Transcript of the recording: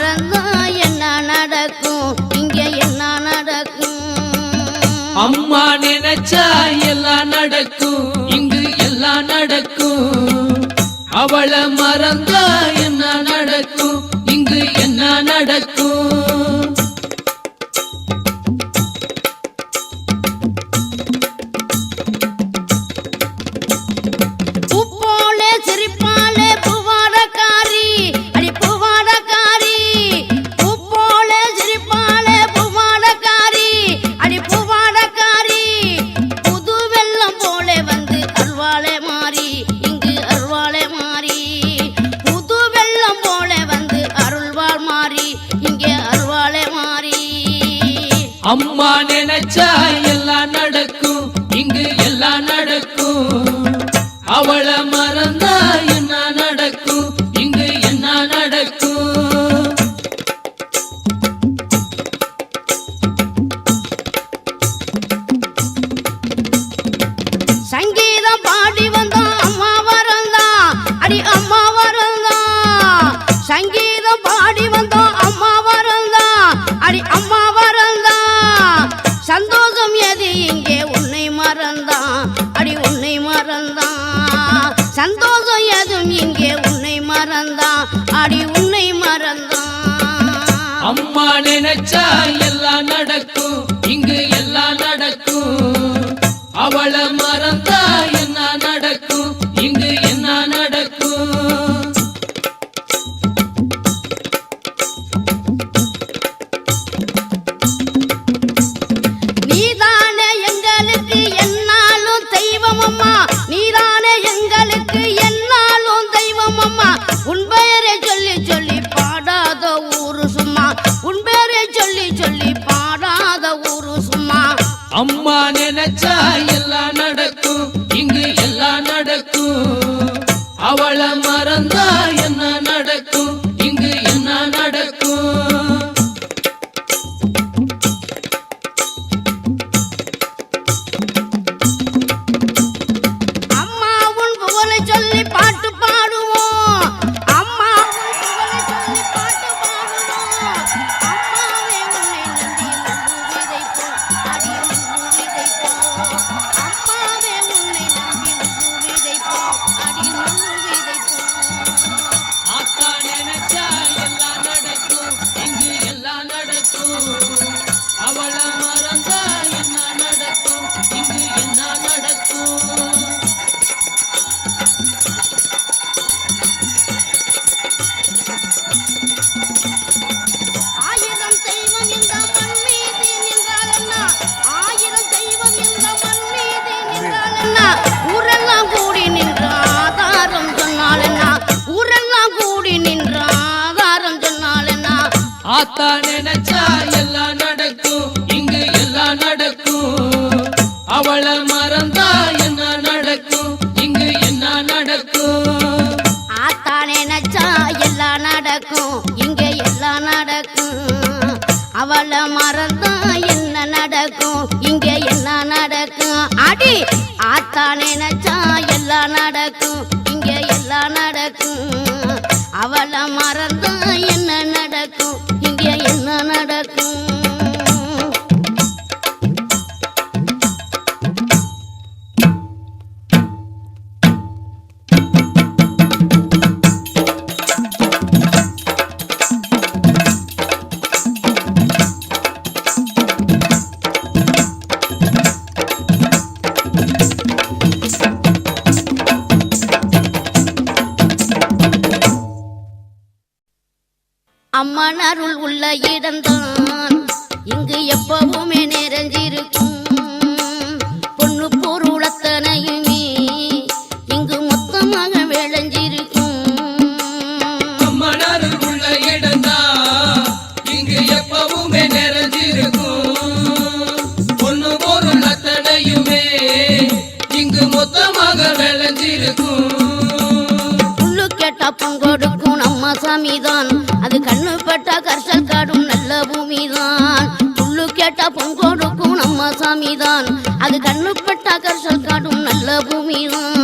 மறந்தா என்ன நடக்கும்? இங்க என்ன நடக்கும்? அம்மா நினைச்சா எல்லாம் நடக்கும். இங்கு எல்லாம் நடக்கும். அவளை மறந்தா என்ன நடக்கும்? இங்கு என்ன நடக்கும்? அவளை மறந்தாய். அம்மா நினைச்சா எல்லாம் நடக்கும். நினைச்சா எல்லாம் நடக்கும் இங்கு எல்லாம் நடக்கும். அவளை மறந்தா என்ன ஆத்தா நினைச்சா எல்லாம் நடக்கும். இங்கு எல்லாம் நடக்கும். அவளை மறந்தா என்ன நடக்கும்? இங்கு என்ன நடக்கும்? ஆத்தா நினைச்சா எல்லாம் நடக்கும். இங்க எல்லாம் நடக்கும். அவளை மறந்தா என்ன நடக்கும்? இங்க என்ன நடக்கும்? அடி ஆத்தா நினைச்சா எல்லாம் நடக்கும். இங்க எல்லாம் நடக்கும். அவளை மறந்தா இங்க அம்மன் அருள் உள்ள இடம்தான். இங்கு எப்பவுமே நிறைஞ்சிருக்கும். பொண்ணு பொருள் அத்தனையுமே இங்கு மொத்தமாக விளைஞ்சிருக்கும். அம்மனார் உள்ள இடம்தான். இங்கு எப்பவுமே நிறைஞ்சிருக்கும். பொண்ணு பொருள் அத்தனையுமே இங்கு மொத்தமாக விளைஞ்சிருக்கும். புல்லு கேட்டா பொங்கொடுக்கும் நம்ம சாமிதான். பட்டா கர்சல் காடும் நல்ல பூமிதான். புல்லு கேட்டா பொங்கொடுக்கும் நம்ம சாமிதான். அது கண்ணுப்பட்டா கர்சல் காடும் நல்ல பூமிதான்.